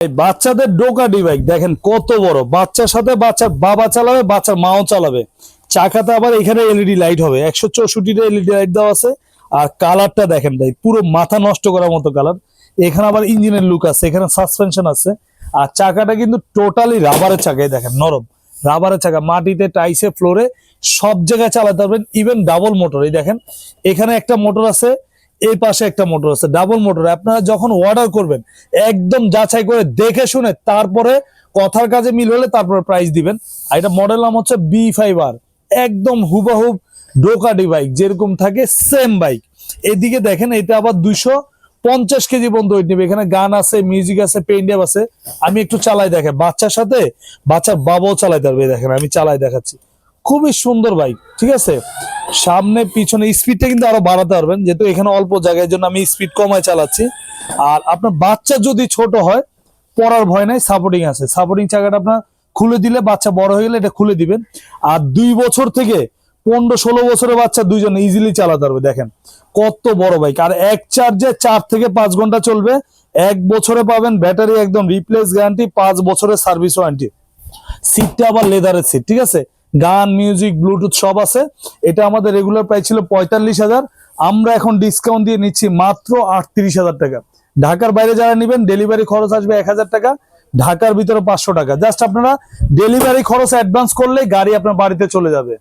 বাচ্চাদের ডোকাডি বাইক দেখেন কত বড়। বাচ্চার সাথে বাচ্চার বাবা চালাবে, বাচ্চার মাও চালাবে। চাকাতে আবার এখানে এলইডি লাইট হবে। একশো চৌষট্টিটা এলইডি লাইট দেওয়া আছে। আর কালারটা দেখেন ভাই, পুরো মাথা নষ্ট করার মতো কালার এখানে আবার ইঞ্জিনের লুক আছে, এখানে সাসপেনশন আছে। আর চাকাটা কিন্তু টোটালি রাবারের চাকায় দেখেন নরম। রাবারের চাকা, মাটিতে টাইসে ফ্লোরে সব জায়গায় চালাতে পারবেন। ইভেন ডাবল মোটর এই দেখেন। এখানে একটা মোটর আছে এই পাশে একটা মোটর আছে ডাবল মোটর আপনারা যখন অর্ডার করবেন, একদম যাচাই করে দেখে শুনে তারপরে কথার কাজে মিল হলে তারপরে প্রাইস দিবেন। আর এটা মডেল নাম হচ্ছে বি ফাইভ আর একদম হুবাহুব ডোকাডি বাইক যেরকম থাকে সেম বাইক এদিকে দেখেন, এটা আবার দুইশো পঞ্চাশ কেজি পর্যন্ত ওয়েট নেবে। এখানে গান আছে মিউজিক আছে পেন্ডেব আছে। আমি একটু চালাই দেখে বাচ্চার সাথে বাচ্চার বাবাও চালাই পারবে দেখেন, আমি চালাই দেখাচ্ছি। খুবই সুন্দর বাইক ঠিক আছে? সামনে, পিছনে স্পিডটা কিন্তু আরও বাড়াতে পারবেন। যেহেতু এখানে অল্প জায়গায় জন্য আমি স্পিড কমায় চালাচ্ছি। আর আপনার বাচ্চা যদি ছোট হয়, পড়ার ভয় নাই সাপোর্টিং আছে। সাপোর্টিং চাকাটা আপনার খুলে দিলে বাচ্চা বড় হয়ে গেলে এটা খুলে দিবেন। আর দুই বছর থেকে পনেরো ষোলো বছরের বাচ্চা দুইজন ইজিলি চালাতে পারবে, দেখেন। কত বড় বাইক আর এক চার্জে চার থেকে পাঁচ ঘণ্টা চলবে। এক বছরে পাবেন ব্যাটারি একদম রিপ্লেস গ্যারান্টি পাঁচ বছরের সার্ভিস ওয়ারেন্টি সিটটা আবার লেদারের সিট ঠিক আছে? গান মিউজিক ব্লুটুথ সব আছে। এটা আমাদের রেগুলার প্রাইস ছিল পঁয়তাল্লিশ হাজার। আমরা এখন ডিসকাউন্ট দিয়ে নিচ্ছি মাত্র আটত্রিশ হাজার টাকা। ঢাকার বাইরে যারা নেবেন ডেলিভারি খরচ আসবে এক হাজার টাকা। ঢাকার ভিতরে পাঁচশো টাকা। জাস্ট আপনারা ডেলিভারি খরচ অ্যাডভান্স করলে গাড়ি আপনার বাড়িতে চলে যাবে।